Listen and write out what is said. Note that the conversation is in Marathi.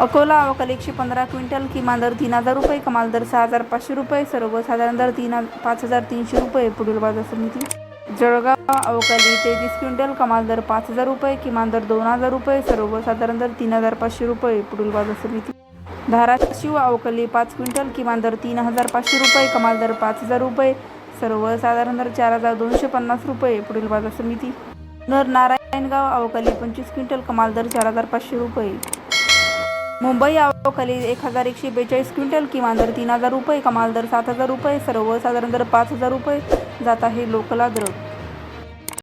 अकोला अवकाल एकशे पंधरा क्विंटल किमान दर तीन हजार रुपये कमाल दर सहा हजार पाचशे रुपये सर्वसाधारण दर तीन पाच हजार तीनशे रुपये पुढील बाजार समिती. जळगाव अवकाली तेवीस क्विंटल कमाल दर पाच हजार रुपये किमान दर दोन हजार रुपये सर्वसाधारण दर तीन हजार पाचशे रुपये पुढील बाजार समिती. धाराशिव अवकाली पाच क्विंटल किमान दर तीन हजार पाचशे रुपये कमाल दर पाच हजार रुपये सर्वसाधारण दर चार हजार दोनशे पन्नास रुपये पुढील बाजार समिती. नर नारायणगाव अवकाली पंचवीस क्विंटल कमाल दर चार हजार पाचशे रुपये. मुंबई अवकाली एक हजार एकशे बेचाळीस क्विंटल किमान दर तीन हजार रुपये कमाल दर सात हजार रुपये सर्वसाधारण दर पाच हजार रुपये. जात आहे लोकला अद्रक